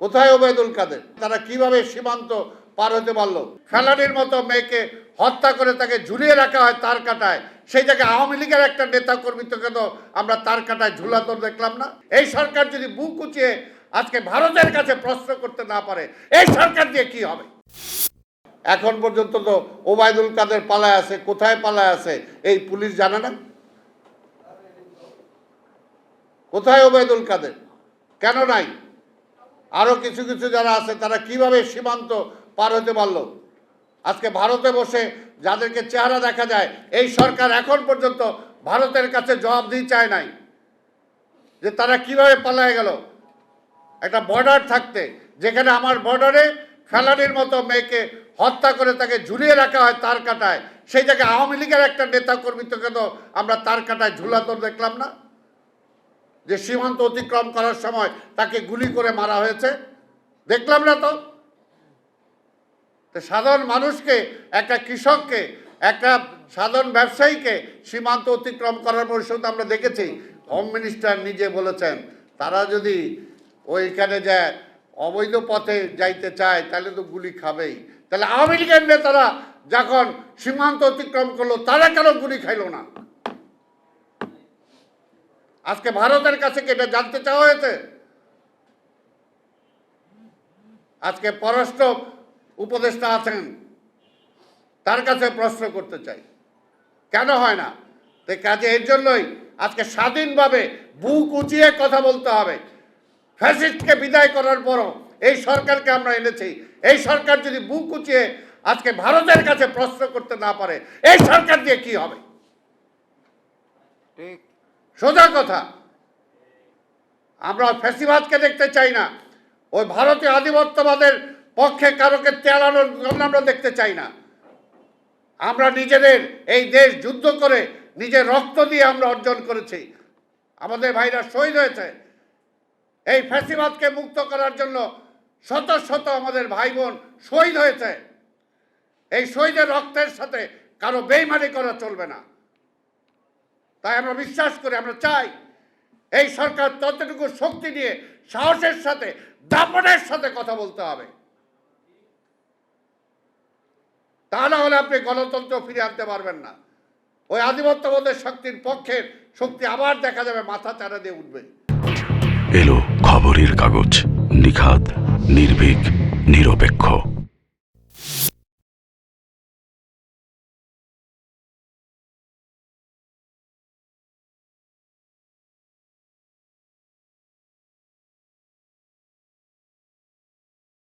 কোথায় ওবায়দুল কাদের? তারা কীভাবে সীমান্ত পার হতে পারল? ফেলানির মতো মেয়েকে হত্যা করে তাকে ঝুলিয়ে রাখা হয় তার কাটায়। সেই জায়গায় আওয়ামী লীগের একটা নেতা কর্মীকে তো কেন আমরা তার কাটায় ঝুলাতো দেখলাম না? এই সরকার যদি বুক উঁচিয়ে আজকে ভারতের কাছে প্রশ্ন করতে না পারে, এই সরকার দিয়ে কি হবে? এখন পর্যন্ত তো ওবায়দুল কাদের পালায় আছে, কোথায় পালায় আছে, এই পুলিশ জানে না? কোথায় ওবায়দুল কাদের? কেন নাই? আরও কিছু কিছু যারা আছে, তারা কীভাবে সীমান্ত পার হতে পারল? আজকে ভারতে বসে যাদেরকে চেহারা দেখা যায়, এই সরকার এখন পর্যন্ত ভারতের কাছে জবাব জবাবদিহি চায় নাই। যে তারা কীভাবে পালায় গেল? একটা বর্ডার থাকতে, যেখানে আমার বর্ডারে ফেলানির মতো মেয়েকে হত্যা করে তাকে ঝুলিয়ে রাখা হয় তার কাটায়। সেই জায়গায় আওয়ামী লীগের একটা নেতা কর্মীকে তো কেন আমরা তার কাটায় ঝুলাতো দেখলাম না। যে সীমান্ত অতিক্রম করার সময় তাকে গুলি করে মারা হয়েছে। দেখলাম না তো? সাধারণ মানুষকে, একটা কৃষককে, একটা সাধারণ ব্যবসায়ীকে সীমান্ত অতিক্রম করার পরিষদ আমরা দেখেছি। হোম মিনিস্টার নিজে বলেছেন, তারা যদি ওইখানে যায় অবৈধ পথে যাইতে চায়, তাহলে তো গুলি খাবেই। তাহলে আওয়ামী লীগের নেতারা যখন সীমান্ত অতিক্রম করল, তারা কেন গুলি খাইলো না? আজকে ভারতের কাছে কি এটা জানতে চাওয়া হয়েছে? আজকে পররাষ্ট্র উপদেষ্টা আছেন, তার কাছে প্রশ্ন করতে চাই। কেন হয় না? তো কাজে এর জন্যই আজকে স্বাধীনভাবে বুক উঁচিয়ে কথা বলতে হবে। ফ্যাসিস্টকে বিদায় করার পরও এই সরকারকে আমরা এনেছি। এই সরকার যদি বুক উঁচিয়ে আজকে ভারতের কাছে প্রশ্ন করতে না পারে, এই সরকার দিয়ে কি হবে? ঠিক। সোজা কথা। আমরা ফ্যাসিবাদকে দেখতে চাই না। ওই ভারতীয় আধিপত্যবাদের পক্ষে কারোকে তেলানোর জন্য আমরা দেখতে চাই না। আমরা নিজেদের এই দেশ যুদ্ধ করে নিজের রক্ত দিয়ে আমরা অর্জন করেছি। আমাদের ভাইরা শহীদ হয়েছে। এই ফ্যাসিবাদকে মুক্ত করার জন্য শত শত আমাদের ভাই বোন শহীদ হয়েছে। এই শহীদের রক্তের সাথে কারও বেইমানি করা চলবে না। তাই আমরা বিশ্বাস করি, আমরা চাই এই সরকার ততটুকু শক্তি নিয়ে সাহসের সাথে, দাপটের সাথে কথা বলতে হবে। তা না হলে আপনি গণতন্ত্র ফিরে আনতে পারবেন না। ওই আধিপত্যবোধের শক্তির পক্ষের শক্তি আবার দেখা যাবে, মাথা চারা দিয়ে উঠবে। এলো খবরের কাগজ নিখাত নির্ভীক, নিরপেক্ষ।